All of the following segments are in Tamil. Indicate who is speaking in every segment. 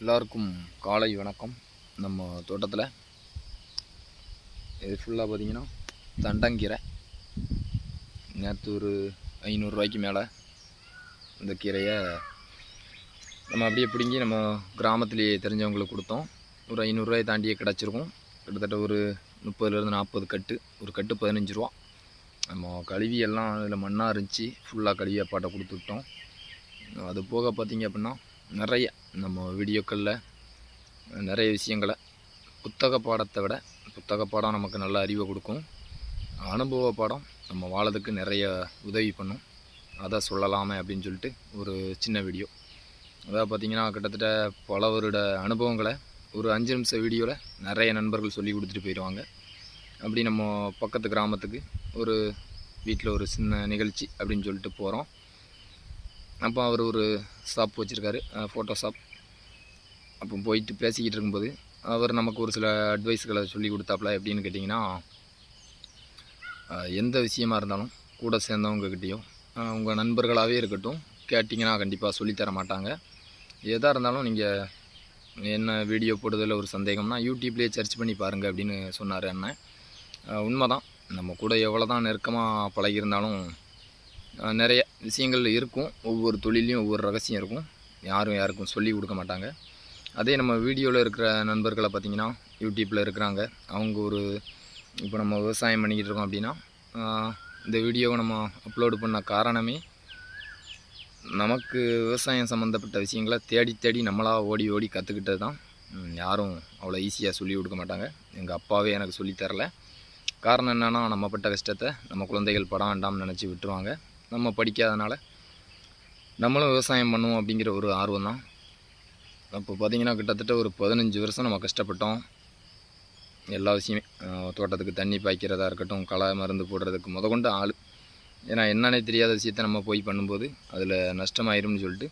Speaker 1: எல்லாருக்கும் காலை வணக்கம். நம்ம தோட்டத்தில் இது ஃபுல்லாக பார்த்தீங்கன்னா தண்டங்கீரை. நேற்று ஒரு ஐநூறுரூவாய்க்கு மேலே இந்த கீரையை நம்ம அப்படியே பிடுங்கி நம்ம கிராமத்திலேயே தெரிஞ்சவங்களுக்கு கொடுத்தோம். ஒரு ஐநூறுரூவாயை தாண்டியே கிடச்சிருக்கும். கிட்டத்தட்ட ஒரு முப்பதுலேருந்து நாற்பது கட்டு ஒரு கட்டு பதினஞ்சு ரூபா. நம்ம கழுவி எல்லாம் அதில் மண்ணாக இருந்துச்சு. ஃபுல்லாக கழுவி அப்பாட்ட கொடுத்து விட்டோம். அது போக பார்த்தீங்க அப்படின்னா நிறைய நம்ம வீடியோக்களில் நிறைய விஷயங்களை புத்தக பாடத்தை விட புத்தக பாடம் நமக்கு நல்ல அறிவை கொடுக்கும். அனுபவ பாடம் நம்ம வாழதுக்கு நிறைய உதவி பண்ணும். அதை சொல்லலாமே அப்படின்னு சொல்லிட்டு ஒரு சின்ன வீடியோ. அதாவது பார்த்திங்கன்னா கிட்டத்தட்ட பல வருட அனுபவங்களை ஒரு அஞ்சு நிமிஷம் வீடியோவில் நிறைய நண்பர்கள் சொல்லி கொடுத்துட்டு போயிடுவாங்க அப்படி நம்ம பக்கத்து கிராமத்துக்கு ஒரு வீட்டில் ஒரு சின்ன நிகழ்ச்சி அப்படின்னு சொல்லிட்டு போகிறோம் அப்போ அவர் ஒரு ஷாப் வச்சுருக்காரு ஃபோட்டோ ஷாப் அப்போ போயிட்டு பேசிக்கிட்டு இருக்கும்போது அவர் நமக்கு ஒரு சில அட்வைஸ்களை சொல்லி கொடுத்தாப்புல எப்படின்னு கேட்டிங்கன்னா எந்த விஷயமா இருந்தாலும் கூட சேர்ந்தவங்கக்கிட்டேயோ உங்கள் நண்பர்களாகவே இருக்கட்டும் கேட்டிங்கன்னா கண்டிப்பாக சொல்லித்தர மாட்டாங்க. எதாக இருந்தாலும் நீங்கள் என்ன வீடியோ போடுறதில் ஒரு சந்தேகம்னா யூடியூப்லேயே சர்ச் பண்ணி பாருங்கள் அப்படின்னு சொன்னார் அண்ணன். உண்மைதான். நம்ம கூட எவ்வளோ தான் நெருக்கமாக பழகியிருந்தாலும் நிறைய விஷயங்கள் இருக்கும். ஒவ்வொரு தொழிலையும் ஒவ்வொரு ரகசியம் இருக்கும். யாரும் யாருக்கும் சொல்லி கொடுக்க மாட்டாங்க. அதே நம்ம வீடியோவில் இருக்கிற நண்பர்களை பார்த்திங்கன்னா யூடியூப்பில் இருக்கிறாங்க. அவங்க ஒரு இப்போ நம்ம விவசாயம் பண்ணிக்கிட்டு இருக்கோம் அப்படின்னா இந்த வீடியோவை நம்ம அப்லோடு பண்ண காரணமே நமக்கு விவசாயம் சம்மந்தப்பட்ட விஷயங்களை தேடி தேடி நம்மளாக ஓடி ஓடி கற்றுக்கிட்டது தான். யாரும் அவ்வளோ ஈஸியாக சொல்லி கொடுக்க மாட்டாங்க. எங்கள் அப்பாவே எனக்கு சொல்லித்தரல காரணம் என்னென்னா நம்ம பட்ட கஷ்டத்தை நம்ம குழந்தைகள் படம் வேண்டாம்னு நினச்சி விட்டுருவாங்க. நம்ம படிக்காதனால நம்மளும் விவசாயம் பண்ணுவோம் அப்படிங்கிற ஒரு ஆர்வம் தான். அப்போ பார்த்திங்கன்னா கிட்டத்தட்ட ஒரு பதினஞ்சு வருஷம் நம்ம கஷ்டப்பட்டோம். எல்லா விஷயமே தோட்டத்துக்கு தண்ணி பாய்க்கிறதா இருக்கட்டும் களை மருந்து போடுறதுக்கு முத கொண்டு ஆள். ஏன்னா என்னன்னே தெரியாத விஷயத்த நம்ம போய் பண்ணும்போது அதில் நஷ்டமாயிரும்னு சொல்லிட்டு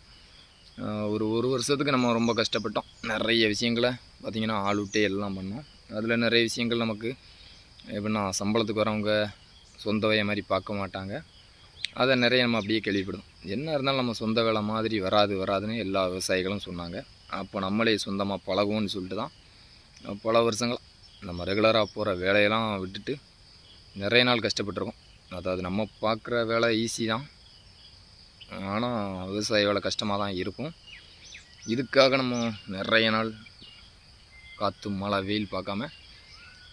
Speaker 1: ஒரு ஒரு வருஷத்துக்கு நம்ம ரொம்ப கஷ்டப்பட்டோம். நிறைய விஷயங்களை பார்த்திங்கன்னா ஆள் விட்டே எல்லாம் பண்ணோம். அதில் நிறைய விஷயங்கள் நமக்கு எப்படின்னா சம்பளத்துக்கு வரவங்க சொந்த வய மாதிரி பார்க்க மாட்டாங்க. அதை நிறைய நம்ம அப்படியே கேள்விப்படும். என்ன இருந்தாலும் நம்ம சொந்த வேலை மாதிரி வராது வராதுன்னு எல்லா விவசாயிகளும் சொன்னாங்க. அப்போ நம்மளே சொந்தமாக பழகுவோம்னு சொல்லிட்டு தான் பல வருஷங்கள் நம்ம ரெகுலராக போகிற வேலையெல்லாம் விட்டுட்டு நிறைய நாள் கஷ்டப்பட்டிருக்கோம். அதாவது நம்ம பார்க்குற வேலை ஈஸி தான். ஆனால் விவசாய வேலை கஷ்டமாக தான் இருக்கும். இதுக்காக நம்ம நிறைய நாள் காற்று மழை வெயில் பார்க்காம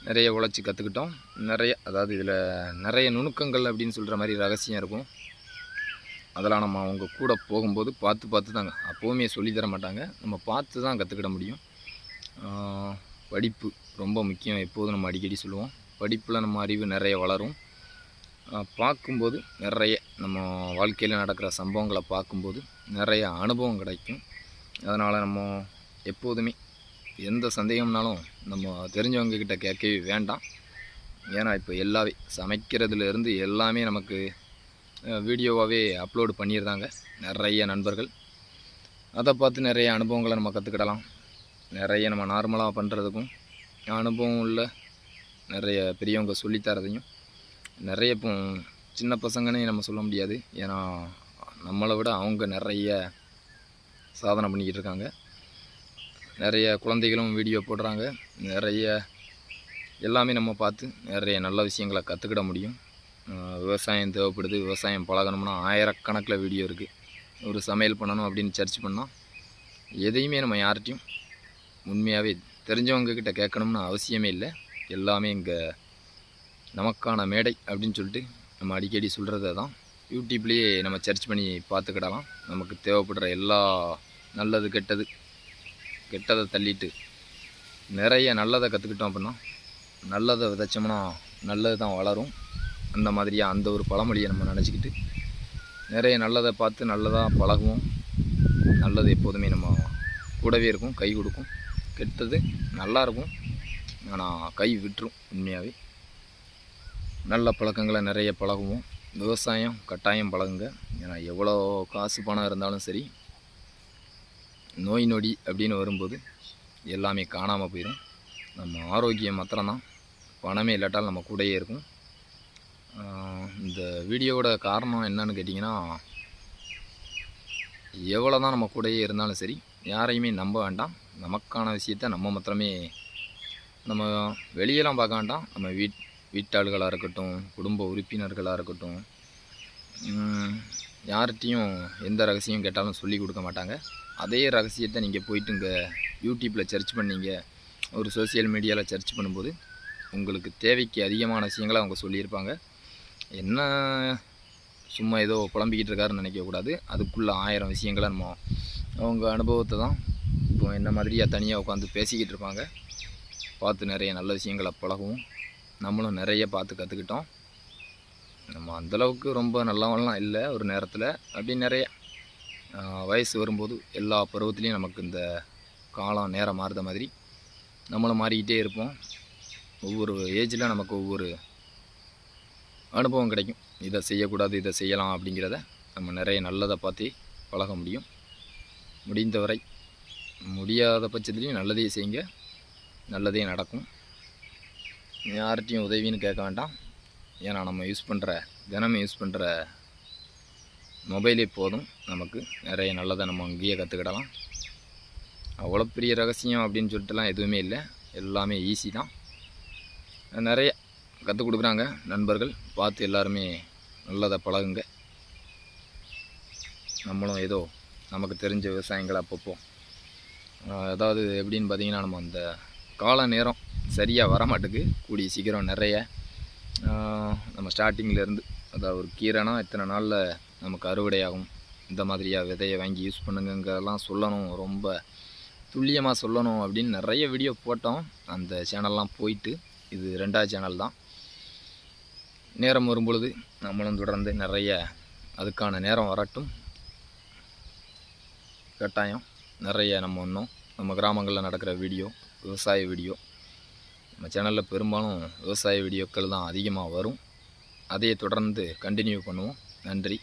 Speaker 1: நிறைய உழைச்சி கற்றுக்கிட்டோம் நிறைய அதாவது இதில் நிறைய நுணுக்கங்கள் அப்படின்னு சொல்கிற மாதிரி ரகசியம் இருக்கும். அதெல்லாம் நம்ம அவங்க கூட போகும்போது பார்த்து பார்த்து தாங்க. அப்போவுமே சொல்லித்தர மாட்டாங்க. நம்ம பார்த்து தான் கற்றுக்கிட முடியும். படிப்பு ரொம்ப முக்கியம். எப்போதும் நம்ம அடிக்கடி சொல்லுவோம். படிப்பில் நம்ம அறிவு நிறைய வளரும். பார்க்கும்போது நிறைய நம்ம வாழ்க்கையில் நடக்கிற சம்பவங்களை பார்க்கும்போது நிறைய அனுபவம் கிடைக்கும். அதனால் நம்ம எப்போதுமே எந்த சந்தேகம்னாலும் நம்ம தெரிஞ்சவங்கக்கிட்ட கேட்கவே வேண்டாம். ஏன்னா இப்போ எல்லாவே சமைக்கிறதுலேருந்து எல்லாமே நமக்கு வீடியோவாகவே அப்லோடு பண்ணியிருந்தாங்க நிறைய நண்பர்கள். அதை பார்த்து நிறைய அனுபவங்களை நம்ம கற்றுக்கிடலாம் நிறைய நம்ம நார்மலாக பண்ணுறதுக்கும் அனுபவம் உள்ள நிறைய பெரியவங்க சொல்லித் தரதையும் நிறைய இப்போ சின்ன பசங்கன்னு நம்ம சொல்ல முடியாது. ஏன்னா நம்மளை விட அவங்க நிறைய சாதனை பண்ணிக்கிட்டு இருக்காங்க. நிறைய குழந்தைகளும் வீடியோ போடுறாங்க. நிறைய எல்லாமே நம்ம பார்த்து நிறைய நல்ல விஷயங்களை கற்றுக்கிட முடியும். விவசாயம் தேவைப்படுது விவசாயம் பழகணும்னா ஆயிரக்கணக்கில் வீடியோ இருக்குது ஒரு சமையல் பண்ணணும் அப்படின்னு சர்ச் பண்ணால் எதையுமே நம்ம யார்கிட்டையும் உண்மையாகவே தெரிஞ்சவங்கக்கிட்ட கேட்கணும்னு அவசியமே இல்லை. எல்லாமே இங்கே நமக்கான மேடை அப்படின்னு சொல்லிட்டு நம்ம அடிக்கடி சொல்கிறத தான் யூடியூப்லேயே நம்ம சர்ச் பண்ணி பார்த்துக்கிடலாம். நமக்கு தேவைப்படுற எல்லா நல்லது கெட்டது கெட்டதை தள்ளிட்டு நிறைய நல்லதை கற்றுக்கிட்டோம் அப்படின்னா நல்லதை விதைச்சோம்னா நல்லது தான் வளரும். அந்த மாதிரியாக அந்த ஒரு பழமொழியை நம்ம நினச்சிக்கிட்டு நிறைய நல்லதை பார்த்து நல்லதாக பழகுவோம். நல்லது எப்போதுமே நம்ம கூடவே இருக்கும் கை கொடுக்கும். கெட்டது நல்லா இருக்கும். ஆனால் கை விட்டுரும் உண்மையாகவே நல்ல பழக்கங்களை நிறைய பழகுவோம். விவசாயம் கட்டாயம் பழகுங்க. ஏன்னா எவ்வளோ காசு பணம் இருந்தாலும் சரி நோய் நொடி அப்படின்னு வரும்போது எல்லாமே காணாமல் போயிடும் நம்ம ஆரோக்கியம் மாத்திரம்தான். பணமே இல்லாட்டாலும் நம்ம கூடயே இருக்கும். இந்த வீடியோவோட காரணம் என்னன்னு கேட்டிங்கன்னா எவ்வளோ தான் நம்ம கூடயே இருந்தாலும் சரி யாரையுமே நம்ப வேண்டாம். நமக்கான விஷயத்த நம்ம மாத்திரமே நம்ம வெளியெல்லாம் பார்க்க வேண்டாம். நம்ம வீட் வீட்டாள்களாக இருக்கட்டும் குடும்ப உறுப்பினர்களாக இருக்கட்டும் யார்கிட்டையும் எந்த ரகசியம் கேட்டாலும் சொல்லி கொடுக்க மாட்டாங்க. அதே ரகசியத்தை நீங்கள் போயிட்டு இங்கே யூடியூப்பில் சர்ச் பண்ணீங்க ஒரு சோஷியல் மீடியாவில் சர்ச் பண்ணும்போது உங்களுக்கு தேவைக்கு அதிகமான விஷயங்களை அவங்க சொல்லியிருப்பாங்க. என்ன சும்மா ஏதோ புலம்பிக்கிட்டு இருக்காருன்னு நினைக்கக்கூடாது அதுக்குள்ளே ஆயிரம் விஷயங்களை நம்ம அவங்க அனுபவத்தை தான் இப்போ என்ன மாதிரியாக தனியாக உட்காந்து பேசிக்கிட்டு இருப்பாங்க. பார்த்து நிறைய நல்ல விஷயங்களை பழகவும். நம்மளும் நிறைய பார்த்து கற்றுக்கிட்டோம் நம்ம அந்தளவுக்கு ரொம்ப நல்லவங்களாம் இல்லை ஒரு நேரத்தில். அப்படி நிறைய வயசு வரும்போது எல்லா பருவத்துலேயும் நமக்கு இந்த காலம் நேரம் மாறுத மாதிரி நம்மளும் மாறிக்கிட்டே இருப்போம். ஒவ்வொரு ஏஜில் நமக்கு ஒவ்வொரு அனுபவம் கிடைக்கும். இதை செய்யக்கூடாது இதை செய்யலாம் அப்படிங்கிறத நம்ம நிறைய நல்லதை பார்த்து பழக முடியும். முடிந்தவரை முடியாத பட்சத்துலேயும் நல்லதையே செய்யுங்க. நல்லதே நடக்கும். யார்கிட்டையும் உதவின்னு கேட்க வேண்டாம். ஏன்னா நம்ம யூஸ் பண்ணுற தினமும் யூஸ் பண்ணுற மொபைலே போதும். நமக்கு நிறைய நல்லதை நம்ம அங்கேயே கற்றுக்கிடலாம் அவ்வளோ பெரிய ரகசியம் அப்படின்னு சொல்லிட்டுலாம் எதுவுமே இல்லை. எல்லாமே ஈஸி தான். நிறைய கற்றுக் கொடுக்குறாங்க நண்பர்கள். பார்த்து எல்லாருமே நல்லதை பழகுங்க. நம்மளும் ஏதோ நமக்கு தெரிஞ்ச விவசாயங்களை அப்பப்போ. அதாவது எப்படின்னு பார்த்தீங்கன்னா நம்ம அந்த கால நேரம் சரியாக வரமாட்டுக்கு. கூடிய சீக்கிரம் நிறைய நம்ம ஸ்டார்டிங்லேருந்து அதாவது ஒரு கீரைனா இத்தனை நாளில் நமக்கு அறுவடையாகும். இந்த மாதிரியாக விதையை வாங்கி யூஸ் பண்ணுங்கங்கிறதெல்லாம் சொல்லணும். ரொம்ப துல்லியமாக சொல்லணும் அப்படின்னு நிறைய வீடியோ போட்டோம். அந்த சேனல்லாம் போயிட்டு இது ரெண்டாவது சேனல் தான். நேரம் வரும்பொழுது நம்மளும் தொடர்ந்து நிறைய அதுக்கான நேரம் வரட்டும். கட்டாயம் நிறைய நம்ம இன்னும் நம்ம கிராமங்களில் நடக்கிற வீடியோ விவசாய வீடியோ நம்ம சேனலில் பெரும்பாலும் விவசாய வீடியோக்கள் தான் அதிகமாக வரும். அதையே தொடர்ந்து கண்டினியூ பண்ணுவோம். நன்றி.